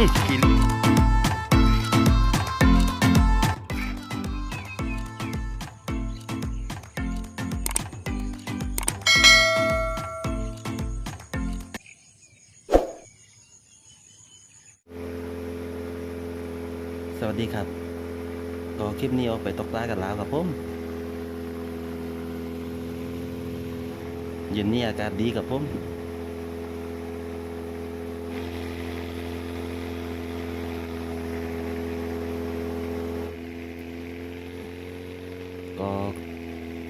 กินสวัสดีครับก็คลิปนี้ออกไปตกปลากันแล้วครับผมเย็นนี้อากาศดีกับผม ก็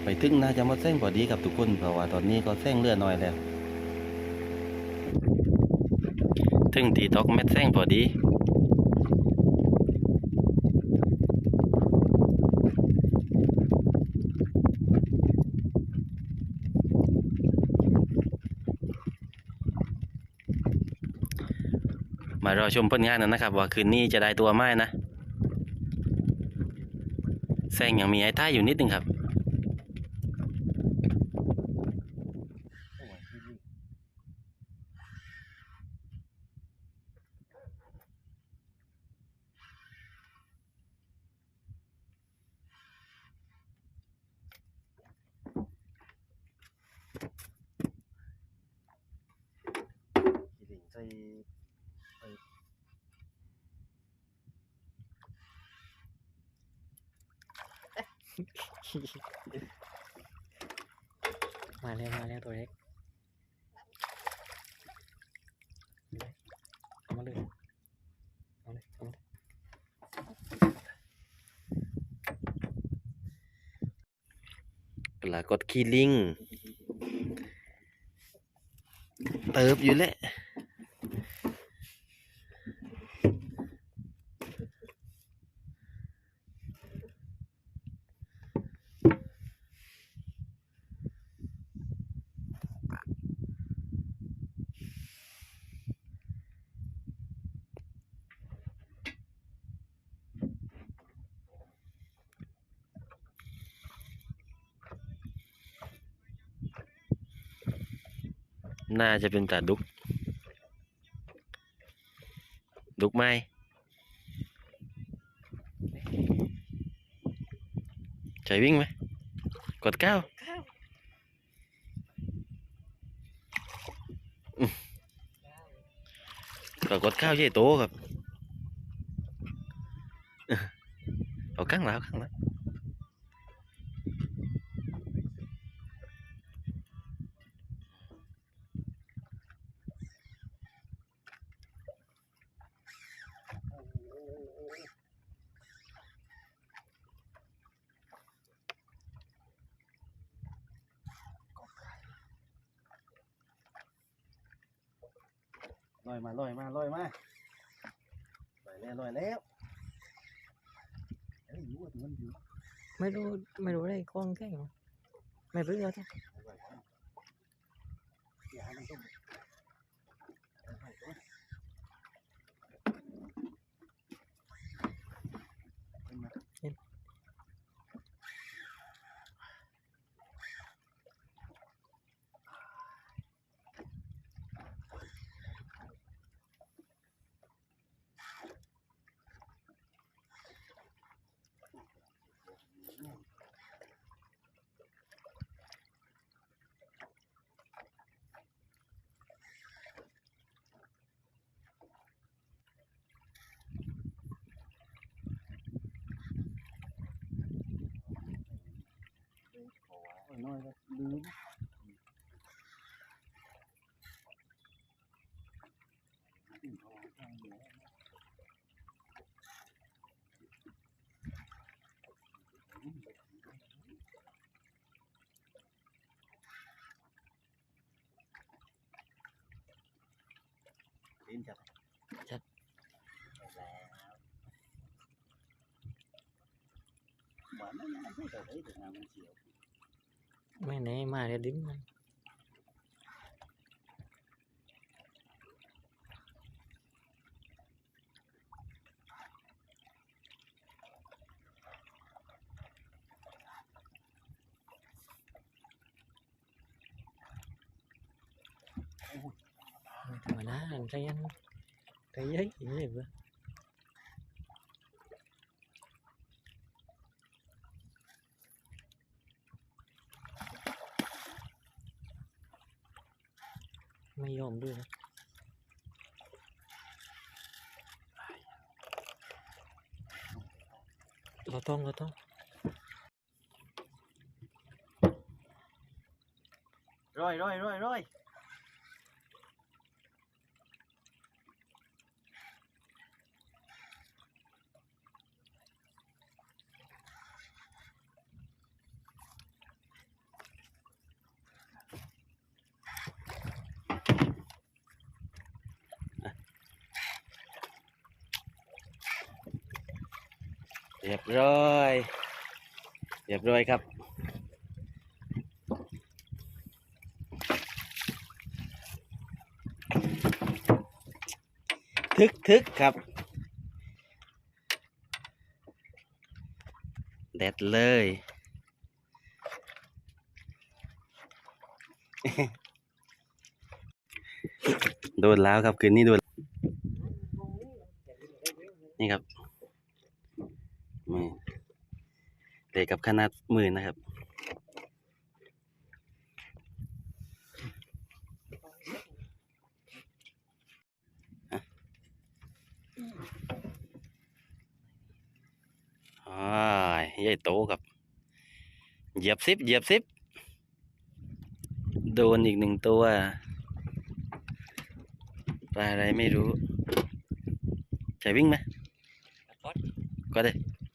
ไป ถึงน่าจะมาแซงพอดีกับทุกคนเพราะว่าตอนนี้ก็แซงเรือดน้อยแล้ว ถึงตีตอกเม็ดแซงพอดีมารอชมผลงานกันนะครับ ว่าคืนนี้จะได้ตัวไหมนะแซงยังมีไอ้ใต้อยู่นิดนึงครับ ใส่ มาแล้วมาแล้วตัวเล็กเอามาเลยเอาเลยเอาเลยปลากดคีลิง เติบอยู่แหละ น่าจะเป็นตาดุก ดุกไหมใจวิ่งไหม กดเก้าอืมก็กดเก้าใหญ่โตครับ เอาข้างหลังเอาข้างหลัง ลอยมาลอยมาลอยมาลอยแล้วลอยแล้วเอ้ยอยู่ว่าถึงมันอยู่ไม่รู้ไม่รู้ได้กล้องแค่ไหนไม่รู้แล้วจ้ะอย่าให้มันต้อง น้อยแล้วลืมลิ้นจับจับแล้วเหมือนไม่ไม่พูดแต่ได้แต่งานมันเสียว mà để điểm anh mà lá làm sao anh cái giấy gì vậy? ไม่ยอมด้วยนะเราต้องเราต้องร้อยร้อยร้อยร้อย รียบร้อยเรียบร้อยครับทึกทึกครับเด็ดเลย โดนแล้วครับ คืนนี้โดนครับ มือเด็กกับขนาดมือนะครับอ่ายใหญ่โตครับ เหยียบซิปเหยียบซิปโดนอีกหนึ่งตัว ปลาอะไรไม่รู้ จะวิ่งไหมก็ได้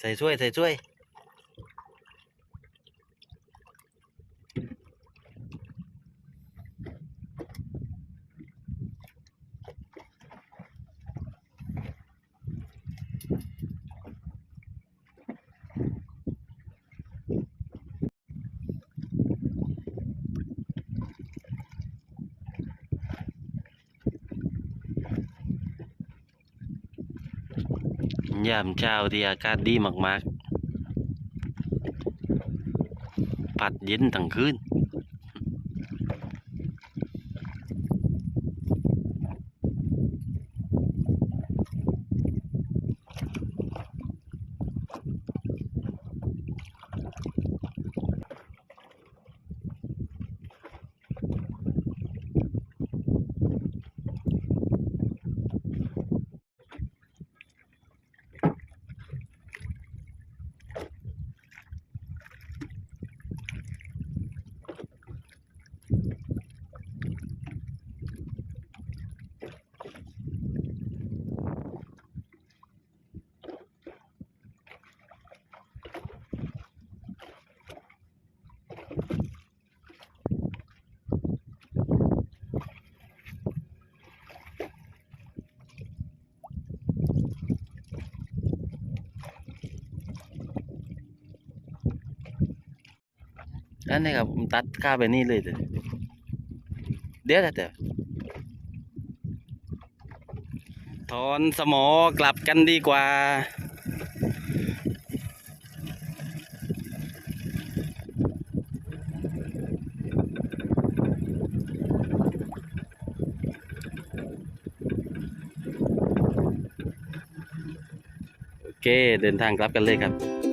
ล้วยกมาปรากฏขี้ลิง ใส่เจ็ดแปดขีด ใส่ช่ว ยามเช้าที่อากาศดีมากๆ พัดเย็นทั้งคืน อันนี้ครับผมตัดค่าไปนี่เลยเดี๋ยวเดี๋ยวแต่ถอนสมอกลับกันดีกว่า โอเค เดินทางกลับกันเลยครับ